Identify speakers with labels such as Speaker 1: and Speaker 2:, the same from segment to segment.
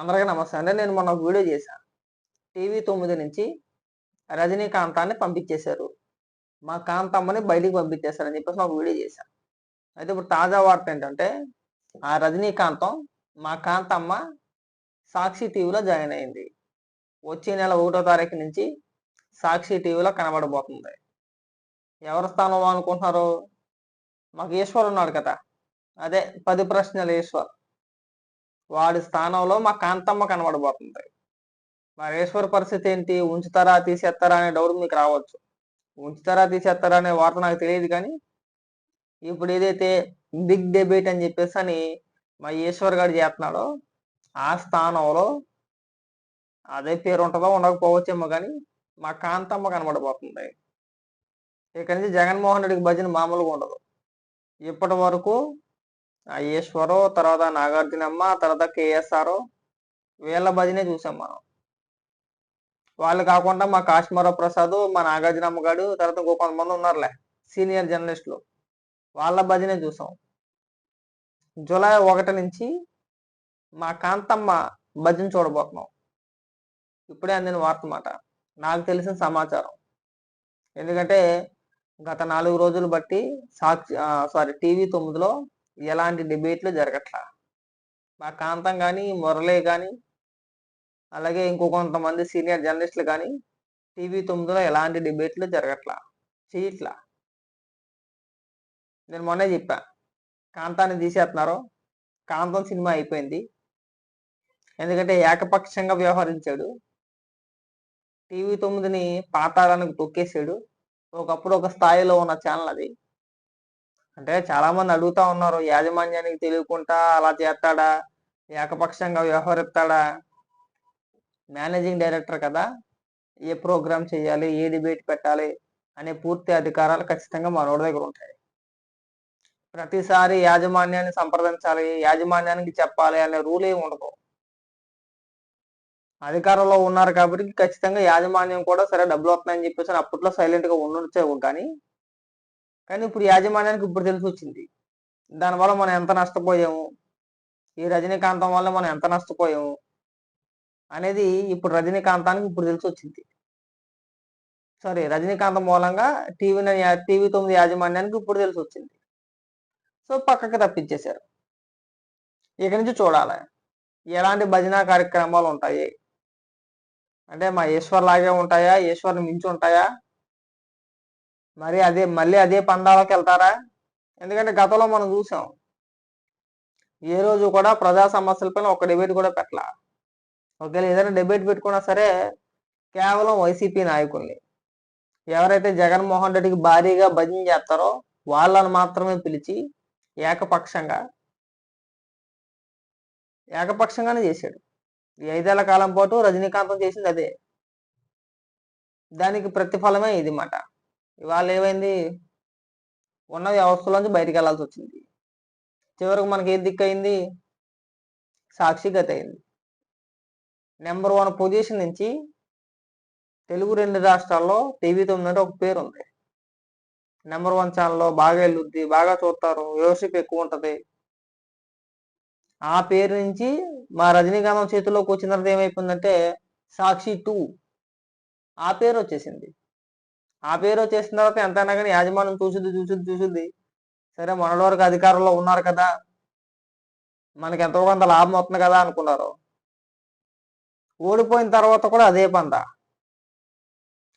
Speaker 1: అందరికీ నమస్తే అండి. నేను మొన్న ఒక వీడియో చేశాను టీవీ తొమ్మిది నుంచి రజనీకాంతాన్ని పంపించేశారు. మా కాంతమ్మని బయటికి పంపించేశారని చెప్పేసి ఒక వీడియో చేశాను అయితే ఇప్పుడు తాజా వార్త ఏంటంటే ఆ రజనీకాంతం మా కాంతమ్మ సాక్షి టీవీలో జాయిన్ అయింది. వచ్చే నెల ఒకటో తారీఖు నుంచి సాక్షి టీవీలో కనబడబోతుంది. ఎవరి స్థానం అనుకుంటున్నారు? మాకు ఈశ్వర్ ఉన్నాడు కదా. అదే పది ప్రశ్నలు ఈశ్వర్. వాడి స్థానంలో మా కాంతమ్మ కనబడబోతుంది. మరి పరిస్థితి ఏంటి? ఉంచుతారా? తీసేస్తారా? అనే డౌట్ మీకు రావచ్చు. ఉంచుతారా? తీసేస్తారా? అనే వార్త నాకు తెలియదు కానీ ఇప్పుడు ఏదైతే బిగ్ డెబేట్ అని చెప్పేసి అని మా ఈశ్వర్ గారు చేస్తున్నాడో ఆ స్థానంలో అదే పేరు ఉంటుందో ఉండకపోవచ్చేమో కానీ మా కాంతమ్మ కనబడబోతుంది. ఇక్కడి నుంచి జగన్మోహన్ రెడ్డికి భజన మామూలుగా ఉండదు. ఇప్పటి వరకు ఈశ్వరు తర్వాత నాగార్జునమ్మ తర్వాత కేఎస్ఆర్ వీళ్ళ భజనే చూసాం మనం. వాళ్ళు కాకుండా మా కాశ్మీర ప్రసాద్ మా నాగార్జునమ్మ గారు తర్వాత ఇంకో కొంతమంది ఉన్నారులే సీనియర్ జర్నలిస్టులు. వాళ్ళ భజనే చూసాం. జూలై ఒకటి నుంచి మా కాంతమ్మ భజన చూడబోతున్నాం. ఇప్పుడే అందిన వార్త మాట నాకు తెలిసిన సమాచారం. ఎందుకంటే గత నాలుగు రోజులు బట్టి సాక్షి సారీ టీవీ తొమ్మిదిలో ఎలాంటి డిబేట్లు జరగట్లా. మా కాంతం కానీ మురళి కానీ అలాగే ఇంకో కొంతమంది సీనియర్ జర్నలిస్టులు కానీ టీవీ తొమ్మిదిలో ఎలాంటి డిబేట్లు జరగట్లా. చేయట్లా నేను మొన్నే చెప్పా కాంతాన్ని తీసేస్తున్నారు కాంతం సినిమా అయిపోయింది. ఎందుకంటే ఏకపక్షంగా వ్యవహరించాడు. టీవీ తొమ్మిదిని పాతాళానికి తొక్కేసాడు ఒకప్పుడు ఒక స్థాయిలో ఉన్న ఛానల్ అది. అంటే చాలా మంది అడుగుతా ఉన్నారు యాజమాన్యానికి తెలియకుండా అలా చేస్తాడా? ఏకపక్షంగా వ్యవహరిస్తాడా? మేనేజింగ్ డైరెక్టర్ కదా ఏ ప్రోగ్రామ్ చేయాలి ఏ డిబేట్ పెట్టాలి అనే పూర్తి అధికారాలు ఖచ్చితంగా మనోడి దగ్గర ఉంటాయి. ప్రతిసారి యాజమాన్యాన్ని సంప్రదించాలి యాజమాన్యానికి చెప్పాలి అనే రూల్ ఏమి ఉండదు. అధికారంలో ఉన్నారు కాబట్టి ఖచ్చితంగా యాజమాన్యం కూడా సరే డబ్బులు వస్తున్నాయని చెప్పేసి అప్పట్లో సైలెంట్గా ఉండొచ్చేవు కానీ కానీ ఇప్పుడు యాజమాన్యానికి ఇప్పుడు తెలిసి వచ్చింది. దానివల్ల మనం ఎంత నష్టపోయాము? ఈ రజనీకాంతం వల్ల మనం ఎంత నష్టపోయాము? అనేది ఇప్పుడు రజనీకాంతానికి ఇప్పుడు తెలిసి వచ్చింది. సారీ రజనీకాంతం మూలంగా టీవీ టీవీ తొమ్మిది యాజమాన్యానికి ఇప్పుడు తెలిసి వచ్చింది. సో పక్కకి తప్పించేశారు. ఇక నుంచి చూడాలి. ఎలాంటి భజన కార్యక్రమాలు ఉంటాయి? అంటే మా ఈశ్వర్ లాగే ఉంటాయా? ఈశ్వర్ని మించి ఉంటాయా? మరి అదే మళ్ళీ అదే పందాలకు వెళ్తారా? ఎందుకంటే గతంలో మనం చూసాం. ఏ రోజు కూడా ప్రజా సమస్యలపైన ఒక డిబేట్ కూడా పెట్టలా. ఒకవేళ ఏదైనా డిబేట్ పెట్టుకున్నా సరే కేవలం వైసీపీ నాయకుల్ని. ఎవరైతే జగన్మోహన్ రెడ్డికి భారీగా భజన చేస్తారో వాళ్ళని మాత్రమే పిలిచి ఏకపక్షంగా ఏకపక్షంగానే చేశాడు. ఈ ఐదేళ్ళ కాలం పాటు రజనీకాంతం చేసింది అదే. దానికి ప్రతిఫలమే ఇది మాట. ఇవాళ ఏమైంది ఉన్న వ్యవస్థలోంచి బయటికి వెళ్ళాల్సి వచ్చింది చివరికి మనకి ఏది దిక్కు అయింది అయింది నెంబర్ వన్ పొజిషన్ నుంచి తెలుగు రెండు రాష్ట్రాల్లో టీవీ తొమ్మిది అంటే ఒక పేరు ఉంది నెంబర్ వన్ ఛానల్లో బాగా వెళ్ళుద్ది బాగా చూస్తారు వ్యూవర్షిప్ ఎక్కువ ఉంటుంది ఆ పేరు నుంచి మా రజనీకాంతం చేతిలోకి వచ్చిన తర్వాత ఏమైపోయిందంటే సాక్షి టూ. ఆ పేరు వచ్చేసింది ఆ పేరు వచ్చేసిన తర్వాత ఎంతైనా కానీ యాజమాన్యం చూసుద్ది చూసుద్ది చూసుద్ది. సరే మనల వరకు అధికారంలో ఉన్నారు కదా. మనకి ఎంతో కొంత లాభం అవుతుంది కదా అనుకున్నారు. ఓడిపోయిన తర్వాత కూడా అదే పంద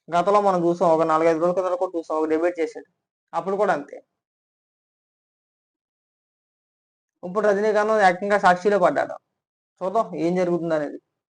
Speaker 1: గతంలో మనం చూసాం ఒక నాలుగైదు రోజుల కింద కూడా చూసాం ఒక డిబేట్ చేశాడు. అప్పుడు కూడా అంతే. ఇప్పుడు రజనీకాంత్ ఏకంగా సాక్షిలో పడ్డాడు. చూద్దాం ఏం జరుగుతుంది అనేది.